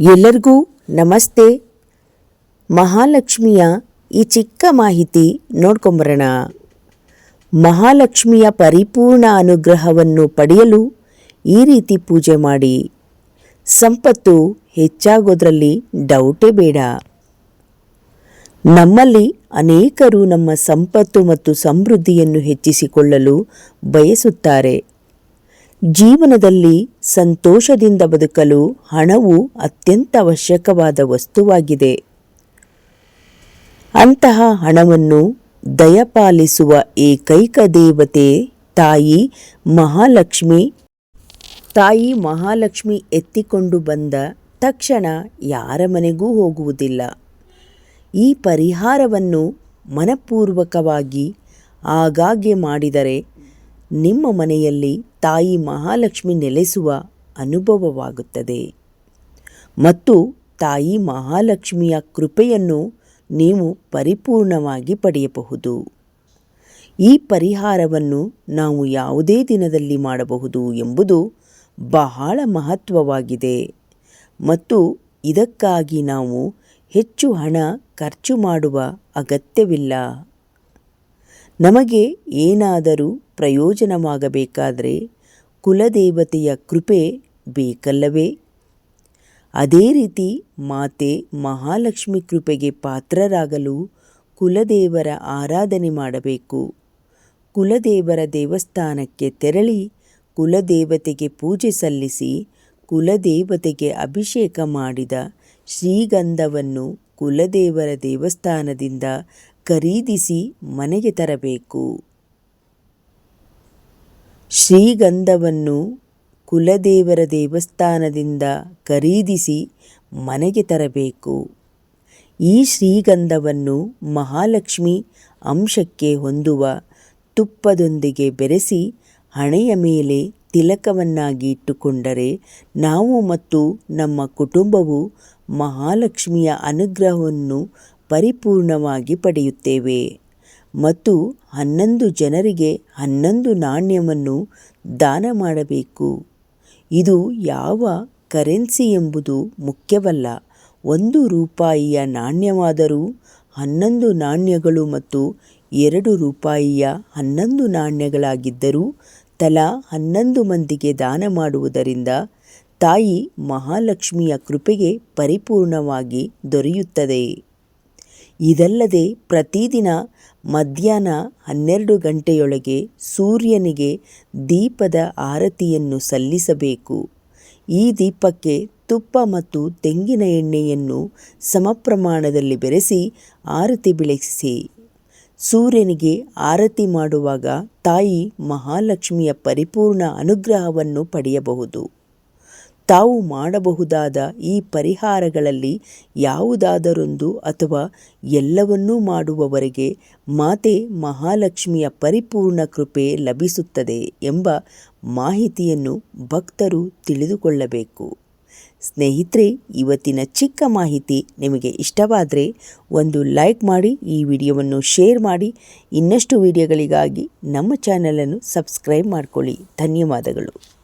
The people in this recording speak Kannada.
ಎಲ್ಲರಿಗೂ ನಮಸ್ತೆ. ಮಹಾಲಕ್ಷ್ಮಿಯ ಈ ಚಿಕ್ಕ ಮಾಹಿತಿ ನೋಡ್ಕೊಂಬರೋಣ. ಮಹಾಲಕ್ಷ್ಮಿಯ ಪರಿಪೂರ್ಣ ಅನುಗ್ರಹವನ್ನು ಪಡೆಯಲು ಈ ರೀತಿ ಪೂಜೆ ಮಾಡಿ. ಸಂಪತ್ತು ಹೆಚ್ಚಾಗೋದ್ರಲ್ಲಿ ಡೌಟೇ ಬೇಡ. ನಮ್ಮಲ್ಲಿ ಅನೇಕರು ನಮ್ಮ ಸಂಪತ್ತು ಮತ್ತು ಸಮೃದ್ಧಿಯನ್ನು ಹೆಚ್ಚಿಸಿಕೊಳ್ಳಲು ಬಯಸುತ್ತಾರೆ. ಜೀವನದಲ್ಲಿ ಸಂತೋಷದಿಂದ ಬದುಕಲು ಹಣವು ಅತ್ಯಂತ ಅವಶ್ಯಕವಾದ ವಸ್ತುವಾಗಿದೆ. ಅಂತಹ ಹಣವನ್ನು ದಯಪಾಲಿಸುವ ಏಕೈಕ ದೇವತೆ ತಾಯಿ ಮಹಾಲಕ್ಷ್ಮಿ. ತಾಯಿ ಮಹಾಲಕ್ಷ್ಮಿ ಎತ್ತಿಕೊಂಡು ಬಂದ ತಕ್ಷಣ ಯಾರ ಮನೆಗೂ ಹೋಗುವುದಿಲ್ಲ. ಈ ಪರಿಹಾರವನ್ನು ಮನಪೂರ್ವಕವಾಗಿ ಆಗಾಗ್ಗೆ ಮಾಡಿದರೆ ನಿಮ್ಮ ಮನೆಯಲ್ಲಿ ತಾಯಿ ಮಹಾಲಕ್ಷ್ಮಿ ನೆಲೆಸುವ ಅನುಭವವಾಗುತ್ತದೆ. ಮತ್ತು ತಾಯಿ ಮಹಾಲಕ್ಷ್ಮಿಯ ಕೃಪೆಯನ್ನು ನೀವು ಪರಿಪೂರ್ಣವಾಗಿ ಪಡೆಯಬಹುದು. ಈ ಪರಿಹಾರವನ್ನು ನಾವು ಯಾವುದೇ ದಿನದಲ್ಲಿ ಮಾಡಬಹುದು ಎಂಬುದು ಬಹಳ ಮಹತ್ವವಾಗಿದೆ. ಮತ್ತು ಇದಕ್ಕಾಗಿ ನಾವು ಹೆಚ್ಚು ಹಣ ಖರ್ಚು ಮಾಡುವ ಅಗತ್ಯವಿಲ್ಲ. ನಮಗೆ ಏನಾದರೂ ಪ್ರಯೋಜನವಾಗಬೇಕಾದರೆ ಕುಲದೇವತೆಯ ಕೃಪೆ ಬೇಕಲ್ಲವೇ? ಅದೇ ರೀತಿ ಮಾತೆ ಮಹಾಲಕ್ಷ್ಮಿ ಕೃಪೆಗೆ ಪಾತ್ರರಾಗಲು ಕುಲದೇವರ ಆರಾಧನೆ ಮಾಡಬೇಕು. ಕುಲದೇವರ ದೇವಸ್ಥಾನಕ್ಕೆ ತೆರಳಿ ಕುಲದೇವತೆಗೆ ಪೂಜೆ ಸಲ್ಲಿಸಿ ಕುಲದೇವತೆಗೆ ಅಭಿಷೇಕ ಮಾಡಿದ ಶ್ರೀಗಂಧವನ್ನು ಕುಲದೇವರ ದೇವಸ್ಥಾನದಿಂದ ಖರೀದಿಸಿ ಮನೆಗೆ ತರಬೇಕು. ಶ್ರೀಗಂಧವನ್ನು ಕುಲದೇವರ ದೇವಸ್ಥಾನದಿಂದ ಖರೀದಿಸಿ ಮನೆಗೆ ತರಬೇಕು. ಈ ಶ್ರೀಗಂಧವನ್ನು ಮಹಾಲಕ್ಷ್ಮಿ ಅಂಶಕ್ಕೆ ಹೊಂದುವ ತುಪ್ಪದೊಂದಿಗೆ ಬೆರೆಸಿ ಹಣೆಯ ಮೇಲೆ ತಿಲಕವನ್ನಾಗಿ ಇಟ್ಟುಕೊಂಡರೆ ನಾವು ಮತ್ತು ನಮ್ಮ ಕುಟುಂಬವು ಮಹಾಲಕ್ಷ್ಮಿಯ ಅನುಗ್ರಹವನ್ನು ಪರಿಪೂರ್ಣವಾಗಿ ಪಡೆಯುತ್ತೇವೆ. ಮತ್ತು ಹನ್ನೊಂದು ಜನರಿಗೆ ಹನ್ನೊಂದು ನಾಣ್ಯವನ್ನು ದಾನ ಮಾಡಬೇಕು. ಇದು ಯಾವ ಕರೆನ್ಸಿ ಎಂಬುದು ಮುಖ್ಯವಲ್ಲ. ಒಂದು ರೂಪಾಯಿಯ ನಾಣ್ಯವಾದರೂ ಹನ್ನೊಂದು ನಾಣ್ಯಗಳು ಮತ್ತು ಎರಡು ರೂಪಾಯಿಯ ಹನ್ನೊಂದು ನಾಣ್ಯಗಳಾಗಿದ್ದರೂ ತಲಾ ಹನ್ನೊಂದು ಮಂದಿಗೆ ದಾನ ಮಾಡುವುದರಿಂದ ತಾಯಿ ಮಹಾಲಕ್ಷ್ಮಿಯ ಕೃಪೆಗೆ ಪರಿಪೂರ್ಣವಾಗಿ ದೊರೆಯುತ್ತದೆ. ಇದಲ್ಲದೆ ಪ್ರತಿದಿನ ಮಧ್ಯಾಹ್ನ ಹನ್ನೆರಡು ಗಂಟೆಯೊಳಗೆ ಸೂರ್ಯನಿಗೆ ದೀಪದ ಆರತಿಯನ್ನು ಸಲ್ಲಿಸಬೇಕು. ಈ ದೀಪಕ್ಕೆ ತುಪ್ಪ ಮತ್ತು ತೆಂಗಿನ ಎಣ್ಣೆಯನ್ನು ಸಮಪ್ರಮಾಣದಲ್ಲಿ ಬೆರೆಸಿ ಆರತಿ ಬೆಳೆಸಿ. ಸೂರ್ಯನಿಗೆ ಆರತಿ ಮಾಡುವಾಗ ತಾಯಿ ಮಹಾಲಕ್ಷ್ಮಿಯ ಪರಿಪೂರ್ಣ ಅನುಗ್ರಹವನ್ನು ಪಡೆಯಬಹುದು. ತಾವು ಮಾಡಬಹುದಾದ ಈ ಪರಿಹಾರಗಳಲ್ಲಿ ಯಾವುದಾದರೊಂದು ಅಥವಾ ಎಲ್ಲವನ್ನೂ ಮಾಡುವವರೆಗೆ ಮಾತೆ ಮಹಾಲಕ್ಷ್ಮಿಯ ಪರಿಪೂರ್ಣ ಕೃಪೆ ಲಭಿಸುತ್ತದೆ ಎಂಬ ಮಾಹಿತಿಯನ್ನು ಭಕ್ತರು ತಿಳಿದುಕೊಳ್ಳಬೇಕು. ಸ್ನೇಹಿತರೆ, ಇವತ್ತಿನ ಚಿಕ್ಕ ಮಾಹಿತಿ ನಿಮಗೆ ಇಷ್ಟವಾದರೆ ಒಂದು ಲೈಕ್ ಮಾಡಿ, ಈ ವಿಡಿಯೋವನ್ನು ಶೇರ್ ಮಾಡಿ, ಇನ್ನಷ್ಟು ವಿಡಿಯೋಗಳಿಗಾಗಿ ನಮ್ಮ ಚಾನಲನ್ನು ಸಬ್ಸ್ಕ್ರೈಬ್ ಮಾಡಿಕೊಳ್ಳಿ. ಧನ್ಯವಾದಗಳು.